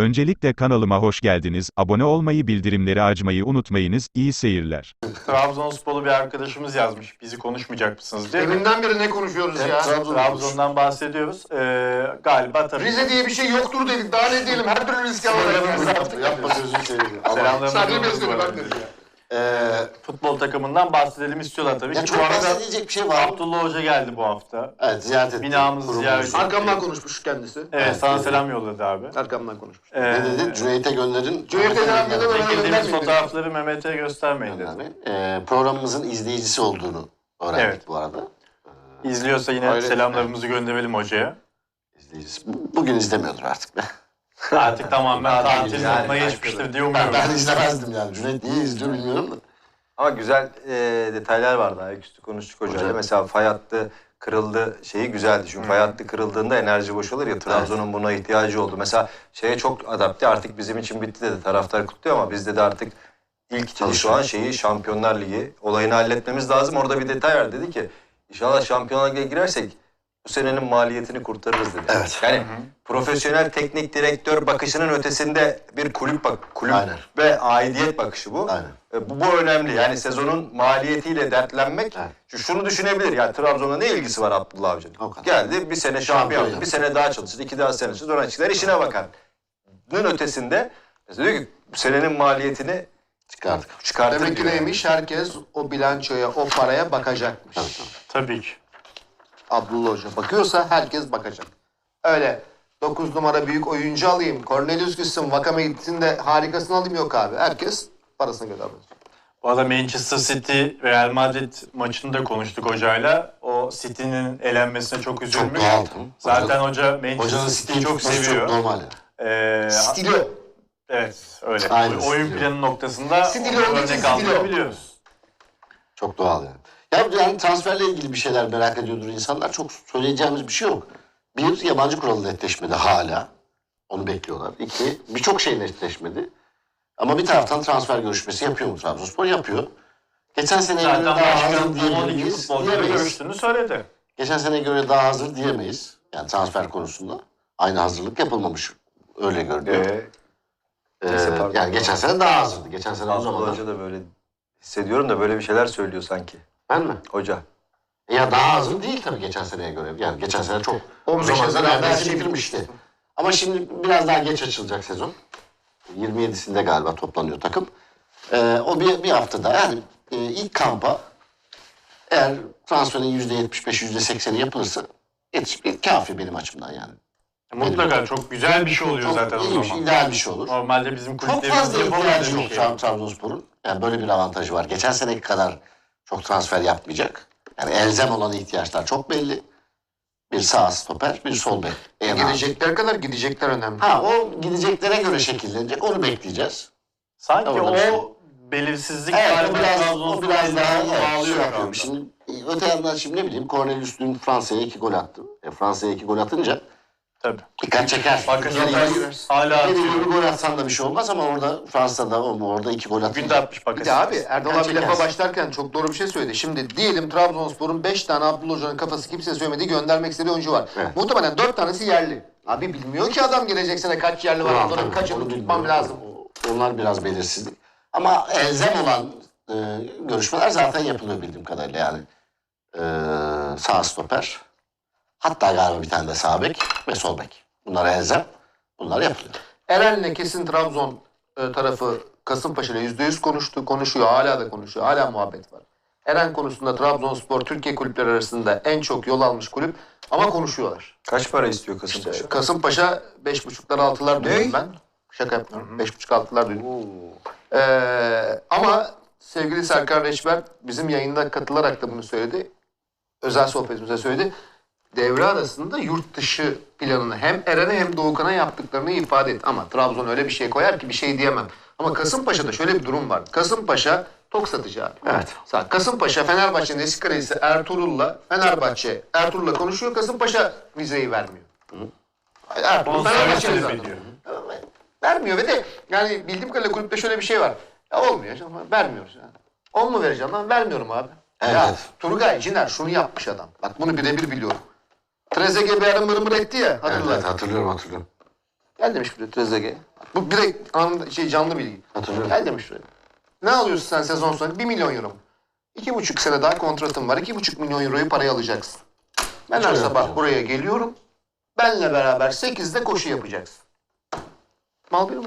Öncelikle kanalıma hoş geldiniz. Abone olmayı, bildirimleri açmayı unutmayınız. İyi seyirler. Trabzonsporlu bir arkadaşımız yazmış. Bizi konuşmayacak mısınız diye. Deminden beri ne konuşuyoruz ya? Trabzon'dan bahsediyoruz. Ee, galiba tabii. Rize diye bir şey yoktur dedik. Daha ne diyelim? Her türlü risk alarak. Yapma gözünü seveyim. Allah. Selamlarımızı Sadece yolluyoruz bu mesele arada. ben dedim ya. Ee, Futbol takımından bahsedelim istiyorlar tabii. ya ki. çok bu arada bahsedecek bir şey var. Abdullah Hoca geldi bu hafta. Evet ziyaret ettim. Binamızı Kurumumuzu. ziyaret ettim. Arkamdan konuşmuş kendisi. Evet, sana selam yolladı abi. Arkamdan konuşmuş. Ee, Ne dedi? Cüneyt'e gönderin. Cüneyt'e selam yolla, bana Çekildiğimiz fotoğrafları Mehmet'e göstermeyin dedi. Göndermeyin. Ee, programımızın izleyicisi olduğunu öğrendik Evet. bu arada. İzliyorsa yine Hayret. selamlarımızı gönderelim hocaya. İzleyicisi. Bu- Bugün izlemiyordur artık. Artık tamamen tatil yani, moduna yani. geçmiştir diye Ben, umuyorum. ben izlemezdim yani. Cüneyt niye izliyor bilmiyorum da. Ama güzel e, detaylar vardı. Ayaküstü konuştuk hocayla. Hocam. Mesela fay hattı kırıldı şeyi güzeldi. Çünkü fay hattı kırıldığında enerji boşalır ya. Trabzon'un buna ihtiyacı oldu. Mesela şeye çok adapte artık bizim için bitti dedi. Taraftar kutluyor ama bizde de artık ilk çalışı olan şeyi Şampiyonlar Ligi olayını halletmemiz lazım. Orada bir detay var. Dedi ki inşallah Şampiyonlar Ligi'ne girersek bu senenin maliyetini kurtarırız dedi. Evet. Yani profesyonel teknik direktör bakışının ötesinde bir kulüp bak kulüp Aynen. ve aidiyet bakışı bu. Aynen. E, Bu, bu önemli. Yani sezonun maliyetiyle dertlenmek. Şu, şunu düşünebilir. Ya Trabzon'la ne ilgisi var Abdullah Avcı'nın? Geldi bir sene şampiyon. Bir sene daha çalışır. iki daha sene çalışır. Sonra çıkar işine bakar. Bunun ötesinde mesela diyor ki bu senenin maliyetini Çıkardık. çıkartır Demek ki neymiş? Herkes o bilançoya, o paraya bakacakmış. Tabii, tabii. Tabii ki. Abdullah Hoca bakıyorsa herkes bakacak. Öyle 9 numara büyük oyuncu alayım, Cornelius gitsin, Vakame gitsin de harikasını alayım yok abi. Herkes parasını gönder. Bu arada Manchester City Real Madrid maçını da konuştuk hocayla. O City'nin elenmesine çok Çok üzülmüş. doğal. değil mi? Zaten hoca Manchester City'yi çok seviyor. Çok normal. Ee, Stilo. evet öyle. Aynen, Oyun stili. planı noktasında Stili örnek stili o. biliyoruz. Çok doğal yani. Ya yani transferle ilgili bir şeyler merak ediyordur insanlar. Çok söyleyeceğimiz bir şey yok. Bir, yabancı kuralı netleşmedi hala. Onu bekliyorlar. İki, birçok şey netleşmedi. Ama bir taraftan transfer görüşmesi yapıyor mu Trabzonspor? Yapıyor. Geçen seneye göre daha hazır başkan 12 diyemeyiz. diyemeyiz. görüştüğünü söyledi. Geçen seneye göre daha hazır diyemeyiz. Yani transfer konusunda. Aynı hazırlık yapılmamış. Öyle görünüyor. Ee, Ee, neyse, pardon. yani geçen sene daha hazırdı. Geçen sene o Abdullah zaman. Hoca da böyle hissediyorum da böyle bir şeyler söylüyor sanki. Ben mi? Hoca. Ya daha azın değil tabii geçen seneye göre. Yani geçen sene çok 15 15 Haziran şey bitirmişti. Ama şimdi biraz daha geç açılacak sezon. 27'sinde galiba toplanıyor takım. Ee, o bir, bir haftada yani e, ilk kampa eğer transferin %75, %80'i yapılırsa yetiş, bir kafi benim açımdan yani. Mutlaka çok güzel bir şey oluyor Çok zaten o iyi bir şey, zaman. ideal bir şey olur. Normalde bizim Çok fazla kulüplerimizde ihtiyacı yok bir şey. Trab- Trabzonspor'un. Yani böyle bir avantajı var. Geçen seneki kadar çok transfer yapmayacak. Yani elzem olan ihtiyaçlar çok belli. Bir sağ stoper, bir sol bek. En az. Gidecekler kadar gidecekler önemli. Ha o gideceklere göre şekillenecek. Onu bekleyeceğiz. Sanki Orada bir şey. o belirsizlik Evet, o galiba biraz, o Trabzonspor'u biraz daha evet, bağlıyor şey yapıyorum. Şimdi e, öte yandan şimdi ne bileyim Cornelius dün Fransa'ya iki gol attı. E, Fransa'ya iki gol atınca Tabii. dikkat çeker. Bakın Yani Joker hala bir atıyor. bir gol atsan da bir şey olmaz ama orada Fransa'da o orada iki gol. Bugün de atmış Bir Bakasetas. de abi Erdal abi Gerçekten. lafa başlarken çok doğru bir şey söyledi. Şimdi diyelim Trabzonspor'un 5 tane Abdullah Hoca'nın kafası kimse söylemediği göndermek istediği oyuncu var. Evet. Muhtemelen 4 tanesi yerli. Abi bilmiyor ki adam gelecek sene kaç yerli var. Tamam, Onların tabii, kaçını onu tutmam bilmiyorum. lazım. Onlar biraz belirsizlik. Ama elzem olan e, görüşmeler zaten yapılıyor bildiğim kadarıyla yani. E, sağ stoper. Hatta galiba bir tane de sağ bek ve sol bek. Bunlar elzem. Bunlar yapılıyor. Eren'le kesin Trabzon e, tarafı Kasımpaşa ile %100 konuştu. Konuşuyor. Hala da konuşuyor. Hala muhabbet var. Eren konusunda Trabzonspor Türkiye kulüpleri arasında en çok yol almış kulüp ama konuşuyorlar. Kaç para istiyor Kasımpaşa? İşte Kasımpaşa 5.5'lar 6'lar duydum ben. Şaka yapmıyorum. 5.5 6'lar duydum. Ee, ama sevgili Serkan Reçber bizim yayında katılarak da bunu söyledi. Özel sohbetimize söyledi. Devre arasında yurt dışı planını hem Eren'e hem Doğukan'a yaptıklarını ifade et. Ama Trabzon öyle bir şey koyar ki bir şey diyemem. Ama Kasımpaşa'da şöyle bir durum var. Kasımpaşa tok satıcı abi. Evet. Sa- Kasımpaşa Fenerbahçe'nin eski kalecisi Ertuğrul'la Fenerbahçe Ertuğrul'la konuşuyor. Kasımpaşa vizeyi vermiyor. Ertuğrul Bonservis Fenerbahçe'nin talep zaten. Vermiyor ve de yani bildiğim kadarıyla kulüpte şöyle bir şey var. Ya olmuyor ama vermiyoruz yani. On mu vereceğim lan? Vermiyorum abi. Ya Evet. Turgay Ciner şunu yapmış adam. Bak bunu birebir biliyorum. Trezeguet bir ara mırmır etti ya Evet, hatırla. evet hatırlıyorum hatırlıyorum. Gel demiş bir de Trezeguet. Bu direkt anında şey canlı bilgi. Hatırlıyorum. Gel demiş şuraya. Ne alıyorsun sen sezon sonu? 1 milyon euro mu? İki buçuk sene daha kontratım var. İki buçuk milyon euroyu paraya alacaksın. Ben her sabah buraya geliyorum. Benle beraber 8'de koşu yapacaksın. Mal bir mi?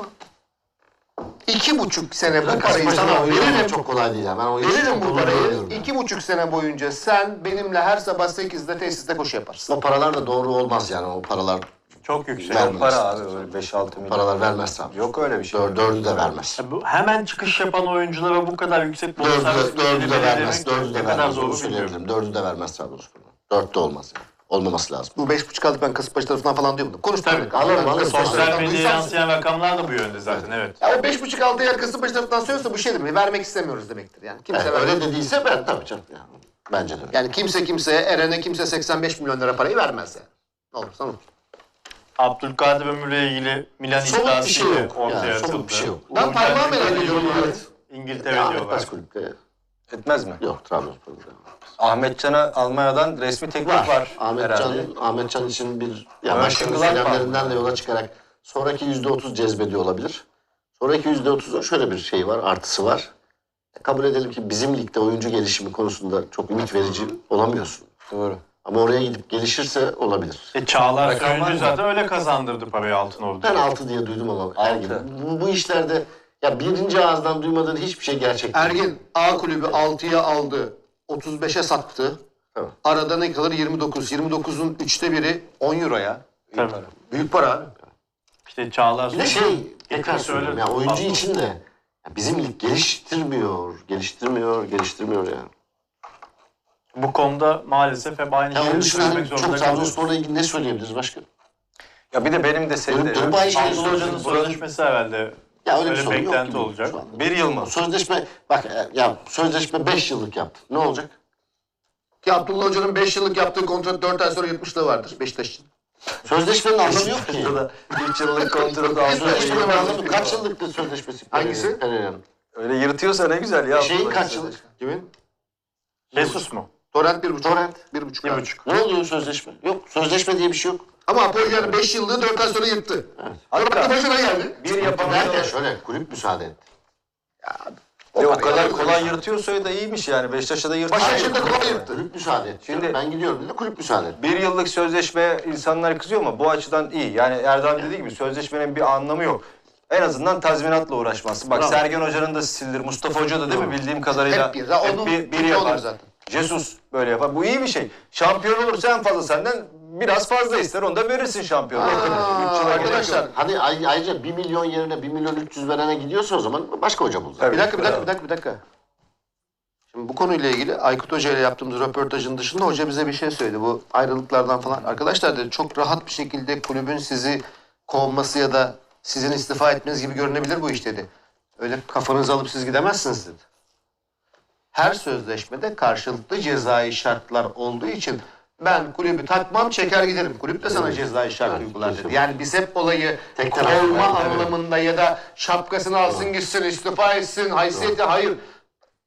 İki buçuk sene bu parayı sana veririm. çok kolay değil. ya. Ben o işi Veririm çok bu parayı. İki buçuk sene boyunca sen benimle her sabah 8'de tesiste koşu yaparsın. O paralar da doğru olmaz yani. O paralar Çok yüksek. Çok para abi öyle 5-6 milyon. paralar vermez tabii. Yok öyle bir şey. Dör, dördü de vermez. Ya bu hemen çıkış yapan oyunculara bu kadar yüksek Dördü bonuslar de, dördü de vermez. Dördü de ne kadar vermez. zor Onu bilmiyorum. söyleyebilirim. Dördü de vermez Trabzonspor'un. Dört de olmaz yani. Olmaması lazım. Bu beş buçuk aldık ben Kasımpaşa tarafından falan diyorum. Konuştuk. Tabii. Alırım, alırım. Sosyal medyaya yansıyan rakamlar da bu yönde zaten evet. Ya o beş buçuk altı yer Kasımpaşa tarafından söylüyorsa bu şeydir mi? Vermek istemiyoruz demektir yani. Kimse Yani vermek- öyle dediyse ben tabii canım. Yani. Bence de öyle. Yani kimse kimseye, Eren'e kimse 85 milyon lira parayı vermez yani. Ne olursa olur. Abdülkadir Ömür'le ilgili Milan Somut bir şey iddiası yok. ortaya Yani atıldı. somut bir şey yok. Ben parmağı merak ediyorum. diyorlar. Evet. İngiltere diyorlar. Ahmet kulüpte Etmez mi? yok Trabzonspor'da. Ahmetcan'a Almanya'dan resmi teklif var, Ahmetcan, herhalde. Ahmetcan için bir ya başkanın şıklar var. söylemlerinden de yola çıkarak sonraki yüzde otuz cezbediyor olabilir. Sonraki yüzde otuzun şöyle bir şey var, artısı var. Kabul edelim ki bizim ligde oyuncu gelişimi konusunda çok ümit verici olamıyorsun. Doğru. Ama oraya gidip gelişirse olabilir. E, Çağlar var Söyüncü zaten öyle kazandırdı parayı Altınordu'da. Ben altı diye duydum ama. Altı. Bu, bu işlerde ya birinci ağızdan duymadığın hiçbir şey gerçek değil. Ergin A kulübü 6'ya aldı. 35'e sattı. Evet. Arada ne kalır? 29. 29'un üçte biri 10 euro ya. Tabii. Büyük para. İşte Çağlar Bir de şey, tekrar söylüyorum ya oyuncu Pardon. için de ya bizim lig geliştirmiyor, geliştirmiyor, geliştirmiyor yani. bu konuda maalesef hep aynı Ya onun şeyi dışında söylemek hani zorunda çok kalıyoruz. Trabzonspor'la ilgili ne söyleyebiliriz başka? Ya bir de benim de senin de... dönüp aynı şeyi Abdullah Hoca'nın sözleşmesi herhalde Ya öyle bir öyle sorun yok beklenti gibi olacak. şu anda. Bir yıl mı? Sözleşme, bak e, ya sözleşme 5 yıllık yaptı. Ne olacak? Ki Abdullah Hoca'nın 5 yıllık yaptığı kontrat 4 ay sonra yırtmışlığı vardır Beşiktaş için. Sözleşmenin anlamı yok ki. 3 yıllık kontrat aldı. Sözleşmenin anlamı kaç yıllıktı sözleşmesi? Hangisi? Pereira'nın. Öyle yırtıyorsa ne güzel ya. Şeyin kaç yıllık? Kimin? Jesus mu? Torrent 1,5. Torrent. 1,5. Bir abi. buçuk. Ne oluyor sözleşme? Yok sözleşme diye bir şey yok. Ama Apollon'un 5 yıllığı 4 ay sonra yırttı. Hatta Başına geldi. bir yapamadı. Derken şöyle kulüp müsaade etti. O, o kadar kolay yırtıyorsa da iyiymiş yani. Beşiktaş'a da yırtıyor. Başakşehir'de kolay yırttı. Kulüp müsaade etti. Şimdi- Şimdi ben gidiyorum dedi kulüp müsaade etti. Bir yıllık sözleşme insanlar kızıyor ama bu açıdan iyi. Yani Erdem dediği gibi sözleşmenin bir anlamı yok. En azından tazminatla uğraşması. Bak Bravo. Sergen Hoca'nın da sildir. Mustafa Hoca da değil mi bildiğim kadarıyla Hep bir. Ya onun bir, bir yapar. zaten. Jesus böyle yapar. Bu iyi bir şey. Şampiyon olursa en fazla senden biraz fazla ister. Onu da verirsin şampiyon. Aa, Üç yıla gerek yok. arkadaşlar Hadi ay- ayrıca 1 milyon yerine 1 milyon 300 verene gidiyorsa o zaman başka hoca bul. Tabii. Bir dakika, bir dakika, bir dakika, bir dakika. Şimdi bu konuyla ilgili Aykut Hoca ile yaptığımız röportajın dışında hoca bize bir şey söyledi. Bu ayrılıklardan falan. Arkadaşlar dedi çok rahat bir şekilde kulübün sizi kovması ya da sizin istifa etmeniz gibi görünebilir bu iş dedi. Öyle kafanızı alıp siz gidemezsiniz dedi. Her sözleşmede karşılıklı cezai şartlar olduğu için ben kulübü takmam çeker giderim. Kulüp de sana cezai şart uygular dedi. Yani biz hep olayı Tek kovma evet. anlamında ya da şapkasını alsın gitsin istifa etsin haysiyeti hayır.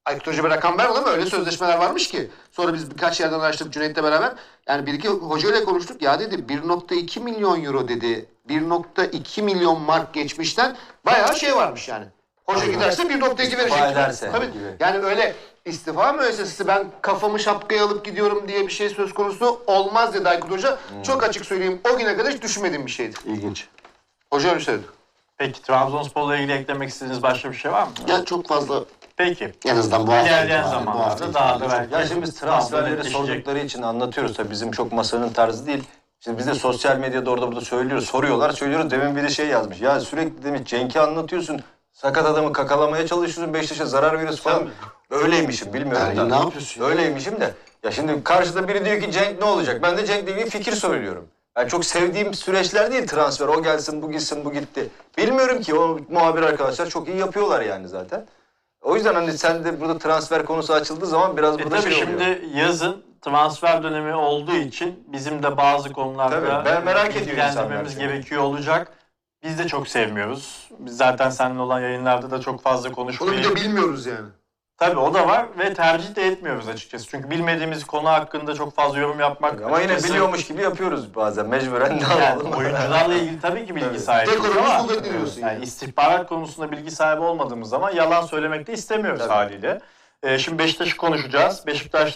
Aykut Hoca bir rakam vermedi ama öyle sözleşmeler varmış ki. Sonra biz birkaç yerden araştırdık Cüneyt'le beraber. Yani bir iki hocayla konuştuk. Ya dedi 1.2 milyon euro dedi. 1.2 milyon mark geçmişten bayağı şey varmış yani. Hoca giderse 1.2 verecek. ederse Tabii. gibi. Yani öyle istifa müessesesi ben kafamı şapkaya alıp gidiyorum diye bir şey söz konusu olmaz dedi Aykut Hoca. Çok açık söyleyeyim o güne kadar hiç düşünmediğim bir şeydi. İlginç. Hoca öyle söyledi. Peki Trabzonspor'la ilgili eklemek istediğiniz başka bir şey var mı? Yani çok fazla Peki. en azından bu hafta İlerleyen itibariyle, bu zamanlarda hafta daha da belki. Ya şimdi biz transferleri sordukları için anlatıyoruz tabii bizim çok masanın tarzı değil. Şimdi biz de sosyal medyada orada burada söylüyoruz, soruyorlar, söylüyoruz. Demin biri şey yazmış. Ya sürekli demiş Cenk'i anlatıyorsun. Sakat adamı kakalamaya çalışıyorsun. Beşiktaş'a zarar veriyorsun falan. Öyleymişim bilmiyorum Yani da. ne yapıyorsun ya? Öyleymişim de. Ya şimdi karşıda biri diyor ki Cenk ne olacak? Ben de Cenk'le ilgili fikir söylüyorum. Yani çok sevdiğim süreçler değil transfer. O gelsin, bu gitsin, bu gitti. Bilmiyorum ki o muhabir arkadaşlar çok iyi yapıyorlar yani zaten. O yüzden hani sen de burada transfer konusu açıldığı zaman biraz E burada tabii şey oluyor. şimdi yazın transfer dönemi olduğu için bizim de bazı konularda Tabii, ben merak ediyorum bilgilendirmemiz insanlar. gerekiyor olacak. Biz de çok sevmiyoruz. Biz zaten seninle olan yayınlarda da çok fazla Onu konuşmayı bir de bilmiyoruz yani. Tabii o da var ve tercih de etmiyoruz açıkçası. Çünkü bilmediğimiz konu hakkında çok fazla yorum yapmak Ama yine açıkçası- biliyormuş gibi yapıyoruz bazen mecburen de yani oyuncularla ilgili tabii ki bilgi sahibiyiz Dekorumuz ama kuvvetli diyorsun yani yani. istihbarat konusunda bilgi sahibi olmadığımız zaman yalan söylemek de istemiyoruz haliyle. Ee, şimdi Beşiktaş'ı konuşacağız. Beşiktaş